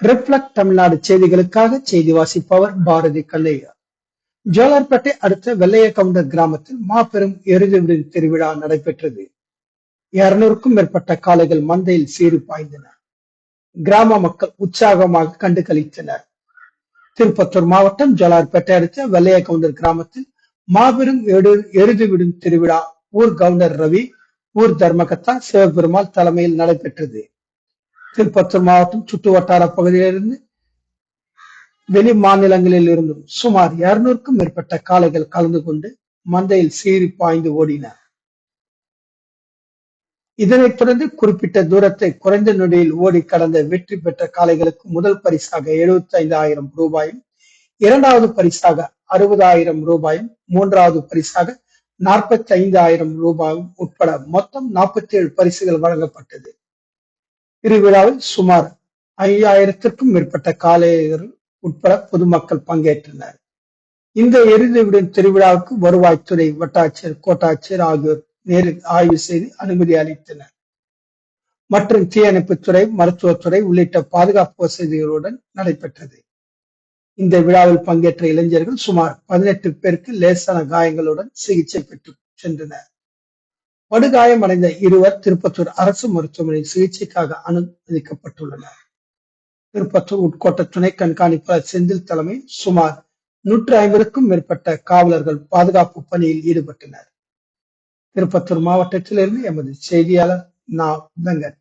Reflect Tamil Nadu செய்திகளுக்காக செய்தி வாசிப்பவர் பாரதி கல்லையா. ஜோலார்பேட்டை அடுத்த வெள்ளையகவுண்டர் கிராமத்தில் மாபெரும் எருதுவிடும் திருவிழா நடைபெற்றது. இருநூறுக்கும் மேற்பட்ட காளைகள் மந்தையில் சீறு பாய்ந்தன. கிராம மக்கள் உற்சாகமாக கண்டு கழித்தனர் திருப்பத்தூர் மாவட்டம் ஜோலார்பேட்டை அடுத்த வெள்ளையகவுண்டர் கிராமத்தில் மாபெரும் எருது விடும் திருவிழா ஊர் கவுண்டர் ரவி ஊர் தர்மகத்தா சிவபெருமாள் தலைமையில் நடைபெற்றது. திருப்பத்தூர் மாவட்டம் சுற்று வட்டார பகுதியிலிருந்து வெளி மாநிலங்களில் இருந்தும் சுமார் இருநூறுக்கும் மேற்பட்ட காளைகள் கலந்து கொண்டு மந்தையில் சீறி பாய்ந்து ஓடின. இதனைத் தொடர்ந்து குறிப்பிட்ட தூரத்தை குறைந்த நொடியில் ஓடி கடந்த வெற்றி பெற்ற காளைகளுக்கு முதல் பரிசாக எழுபத்தி ஐந்தாயிரம் ரூபாயும் இரண்டாவது பரிசாக அறுபதாயிரம் ரூபாயும் மூன்றாவது பரிசாக நாற்பத்தி ஐந்தாயிரம் ரூபாயும் உட்பட மொத்தம் நாற்பத்தி ஏழு பரிசுகள் வழங்கப்பட்டது. திருவிழாவில் சுமார் ஐயாயிரத்திற்கும் மேற்பட்ட காளையர்கள் உட்பட பொதுமக்கள் பங்கேற்றனர். இந்த எருதுவிடும் திருவிழாவுக்கு வருவாய்த்துறை வட்டாட்சியர் கோட்டாட்சியர் ஆகியோர் நேரில் ஆய்வு செய்து அனுமதி அளித்தனர். மற்றும் தீயணைப்புத்துறை மருத்துவத்துறை உள்ளிட்ட பாதுகாப்பு வசதிகளுடன் நடைபெற்றது. இந்த விழாவில் பங்கேற்ற இளைஞர்கள் சுமார் பதினெட்டு பேருக்கு லேசான காயங்களுடன் சிகிச்சை பெற்று சென்றனர். படுகாயம் அடைந்த இருவர் திருப்பத்தூர் அரசு மருத்துவமனையில் சிகிச்சைக்காக அனுமதிக்கப்பட்டுள்ளனர். திருப்பத்தூர் உட்கோட்ட துணை கண்காணிப்பாளர் செந்தில் தலைமை சுமார் நூற்றி ஐம்பதுக்கும் மேற்பட்ட காவலர்கள் பாதுகாப்பு பணியில் ஈடுபட்டனர். திருப்பத்தூர் மாவட்டத்திலிருந்து எமது செய்தியாளர் நா வெங்கட்.